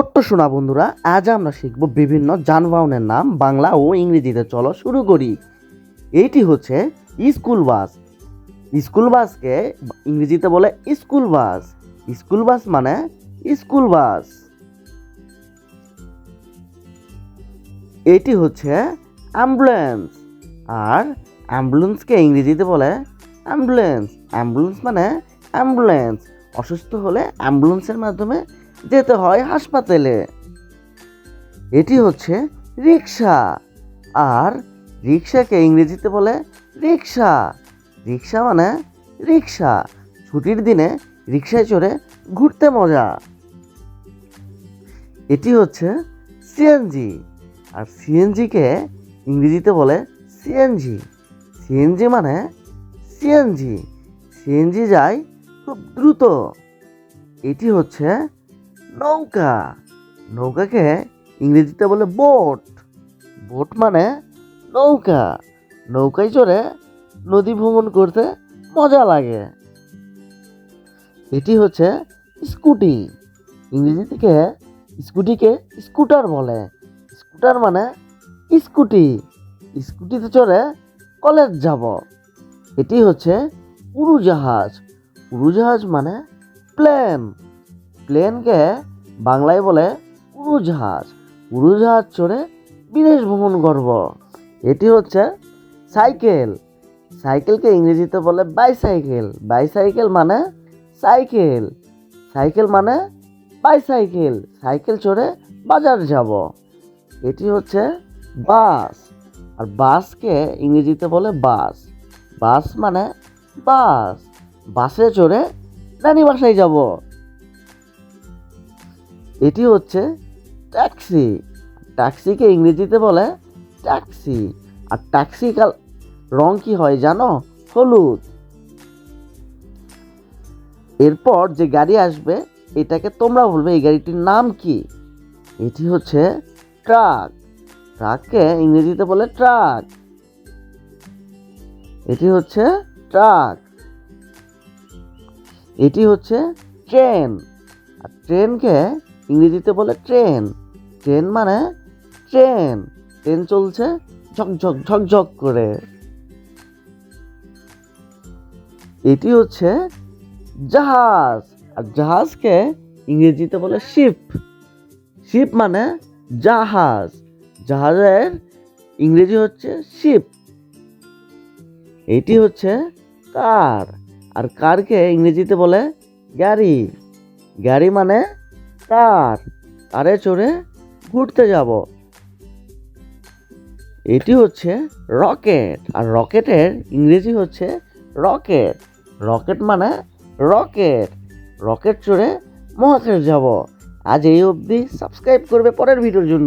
ছোট্ট শোনা বন্ধুরা, আজ আমরা শিখব বিভিন্ন যানবাহনের নাম বাংলা ও ইংরেজিতে চলো শুরু করি। এইটি হচ্ছে স্কুল বাস। স্কুল বাসকে ইংরেজিতে বলে স্কুল বাস। স্কুল বাস মানে স্কুল বাস। এটি হচ্ছে অ্যাম্বুলেন্স। আর অ্যাম্বুলেন্সকে ইংরেজিতে বলে অ্যাম্বুলেন্স। অ্যাম্বুলেন্স মানে অ্যাম্বুলেন্স। অসুস্থ হলে অ্যাম্বুলেন্সের মাধ্যমে যেতে হয় হাসপাতালে। এটি হচ্ছে রিক্সা আর রিক্সাকে ইংরেজিতে বলে রিক্সা রিক্সা মানে রিক্সা ছুটির দিনে রিক্সায় চড়ে ঘুরতে মজা। এটি হচ্ছে সিএনজি আর সিএনজিকে ইংরেজিতে বলে সিএনজি সিএনজি মানে সিএনজি সিএনজি যায় খুব দ্রুত। এটি হচ্ছে নৌকা। নৌকাকে ইংরেজিতে বলে বোট। বোট মানে নৌকা। নৌকায় চড়ে নদী ভ্রমণ করতে মজা লাগে। এটি হচ্ছে স্কুটি। ইংরেজি থেকে স্কুটিকে স্কুটার বলে। স্কুটার মানে স্কুটি। স্কুটিতে চড়ে কলেজ যাব। এটি হচ্ছে উড়োজাহাজ। উড়োজাহাজ মানে প্লেন। প্লেনকে বাংলায় বলে উড়োজাহাজ। উড়োজাহাজ চড়ে বিদেশ ভ্রমণ করব। এটি হচ্ছে সাইকেল। সাইকেলকে ইংরেজিতে বলে বাইসাইকেল বাইসাইকেল মানে সাইকেল। সাইকেল মানে বাইসাইকেল সাইকেল চড়ে বাজার যাব। এটি হচ্ছে বাস। আর বাসকে ইংরেজিতে বলে বাস। বাস মানে বাস। বাসে চড়ে নানি বাসায় যাব। এটি হচ্ছে ট্যাক্সি। ট্যাক্সিকে ইংরেজিতে বলে ট্যাক্সি। আর ট্যাক্সি কাল রং কি হয় জানো? হলুদ। এরপর যে গাড়ি আসবে, এটাকে তোমরা বলবে এই গাড়িটির নাম কি? এটি হচ্ছে ট্রাক। ট্রাককে ইংরেজিতে বলে ট্রাক। এটি হচ্ছে ট্রাক। এটি হচ্ছে ট্রেন। আর ট্রেনকে ইংরেজিতে বলে ট্রেন। ট্রেন মানে ট্রেন। ট্রেন চলছে ঝকঝক ঝকঝক করে। এটি হচ্ছে জাহাজ। আর জাহাজকে ইংরেজিতে বলে শিপ। শিপ মানে জাহাজ। জাহাজের ইংরেজি হচ্ছে শিপ। এটি হচ্ছে কার। আর কারকে ইংরেজিতে বলে গাড়ি। গাড়ি মানে কার কারে চড়ে ঘুরতে যাব। এটি হচ্ছে রকেট, আর রকেটের ইংরেজি হচ্ছে রকেট। রকেট মানে রকেট। রকেট চড়ে মহাকাশ যাব। আজ এই অবধি সাবস্ক্রাইব করবে পরের ভিডিওর জন্য।